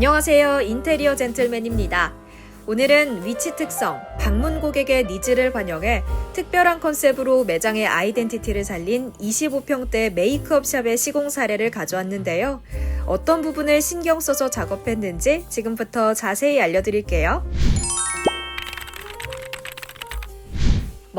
안녕하세요. 인테리어 젠틀맨입니다. 오늘은 위치 특성, 방문 고객의 니즈를 반영해 특별한 컨셉으로 매장의 아이덴티티를 살린 25평대 메이크업 샵의 시공 사례를 가져왔는데요. 어떤 부분을 신경 써서 작업했는지 지금부터 자세히 알려드릴게요.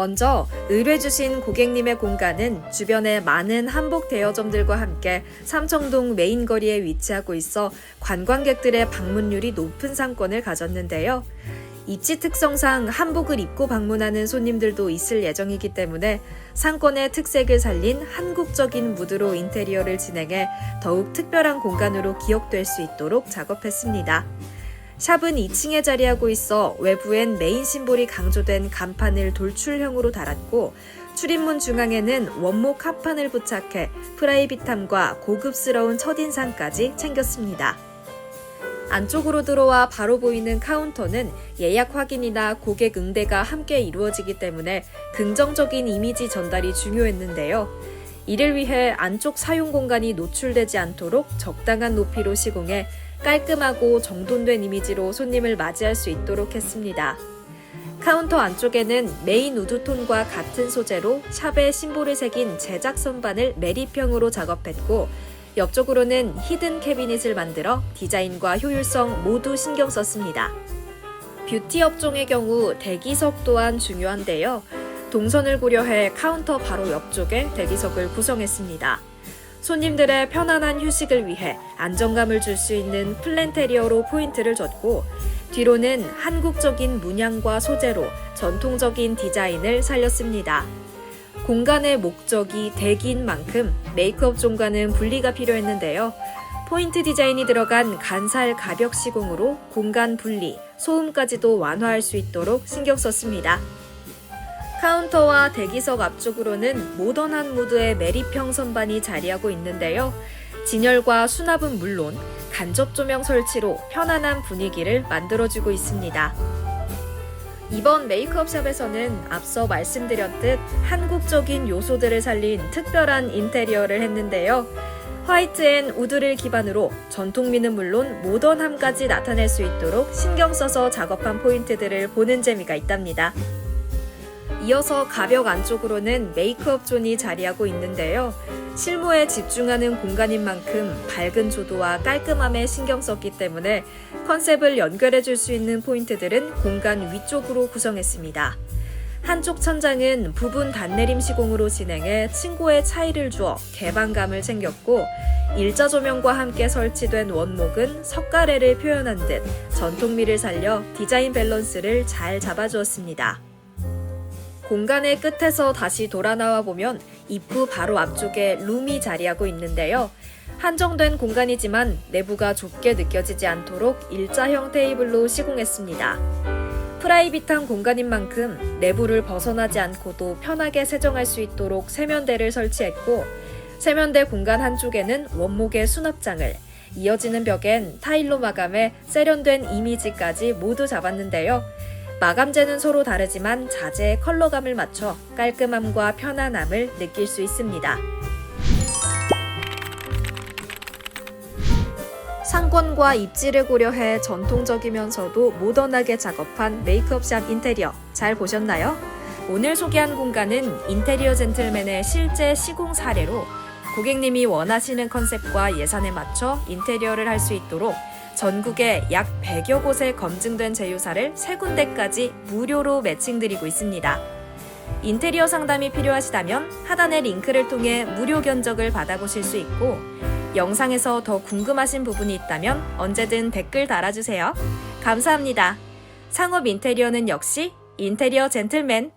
먼저 의뢰 주신 고객님의 공간은 주변에 많은 한복 대여점들과 함께 삼청동 메인 거리에 위치하고 있어 관광객들의 방문율이 높은 상권을 가졌는데요. 입지 특성상 한복을 입고 방문하는 손님들도 있을 예정이기 때문에 상권의 특색을 살린 한국적인 무드로 인테리어를 진행해 더욱 특별한 공간으로 기억될 수 있도록 작업했습니다. 샵은 2층에 자리하고 있어 외부엔 메인 심볼이 강조된 간판을 돌출형으로 달았고 출입문 중앙에는 원목 합판을 부착해 프라이빗함과 고급스러운 첫인상까지 챙겼습니다. 안쪽으로 들어와 바로 보이는 카운터는 예약 확인이나 고객 응대가 함께 이루어지기 때문에 긍정적인 이미지 전달이 중요했는데요. 이를 위해 안쪽 사용 공간이 노출되지 않도록 적당한 높이로 시공해 깔끔하고 정돈된 이미지로 손님을 맞이할 수 있도록 했습니다. 카운터 안쪽에는 메인 우드톤과 같은 소재로 샵의 심볼을 새긴 제작 선반을 매립형으로 작업했고 옆쪽으로는 히든 캐비닛을 만들어 디자인과 효율성 모두 신경 썼습니다. 뷰티 업종의 경우 대기석 또한 중요한데요. 동선을 고려해 카운터 바로 옆쪽에 대기석을 구성했습니다. 손님들의 편안한 휴식을 위해 안정감을 줄 수 있는 플랜테리어로 포인트를 줬고 뒤로는 한국적인 문양과 소재로 전통적인 디자인을 살렸습니다. 공간의 목적이 대기인 만큼 메이크업 종과는 분리가 필요했는데요. 포인트 디자인이 들어간 간살 가벽 시공으로 공간 분리, 소음까지도 완화할 수 있도록 신경 썼습니다. 카운터와 대기석 앞쪽으로는 모던한 무드의 매립형 선반이 자리하고 있는데요. 진열과 수납은 물론 간접 조명 설치로 편안한 분위기를 만들어주고 있습니다. 이번 메이크업샵에서는 앞서 말씀드렸듯 한국적인 요소들을 살린 특별한 인테리어를 했는데요. 화이트 앤 우드를 기반으로 전통미는 물론 모던함까지 나타낼 수 있도록 신경 써서 작업한 포인트들을 보는 재미가 있답니다. 이어서 가벽 안쪽으로는 메이크업 존이 자리하고 있는데요. 실무에 집중하는 공간인 만큼 밝은 조도와 깔끔함에 신경 썼기 때문에 컨셉을 연결해 줄 수 있는 포인트들은 공간 위쪽으로 구성했습니다. 한쪽 천장은 부분 단내림 시공으로 진행해 층고의 차이를 주어 개방감을 챙겼고 일자 조명과 함께 설치된 원목은 석가래를 표현한 듯 전통미를 살려 디자인 밸런스를 잘 잡아주었습니다. 공간의 끝에서 다시 돌아 나와 보면 입구 바로 앞쪽에 룸이 자리하고 있는데요. 한정된 공간이지만 내부가 좁게 느껴지지 않도록 일자형 테이블로 시공했습니다. 프라이빗한 공간인 만큼 내부를 벗어나지 않고도 편하게 세정할 수 있도록 세면대를 설치했고 세면대 공간 한쪽에는 원목의 수납장을 이어지는 벽엔 타일로 마감해 세련된 이미지까지 모두 잡았는데요. 마감재는 서로 다르지만 자재의 컬러감을 맞춰 깔끔함과 편안함을 느낄 수 있습니다. 상권과 입지를 고려해 전통적이면서도 모던하게 작업한 메이크업샵 인테리어 잘 보셨나요? 오늘 소개한 공간은 인테리어 젠틀맨의 실제 시공 사례로 고객님이 원하시는 컨셉과 예산에 맞춰 인테리어를 할 수 있도록 전국에 약 100여 곳에 검증된 제휴사를 3군데까지 무료로 매칭드리고 있습니다. 인테리어 상담이 필요하시다면 하단의 링크를 통해 무료 견적을 받아보실 수 있고 영상에서 더 궁금하신 부분이 있다면 언제든 댓글 달아주세요. 감사합니다. 상업 인테리어는 역시 인테리어 젠틀맨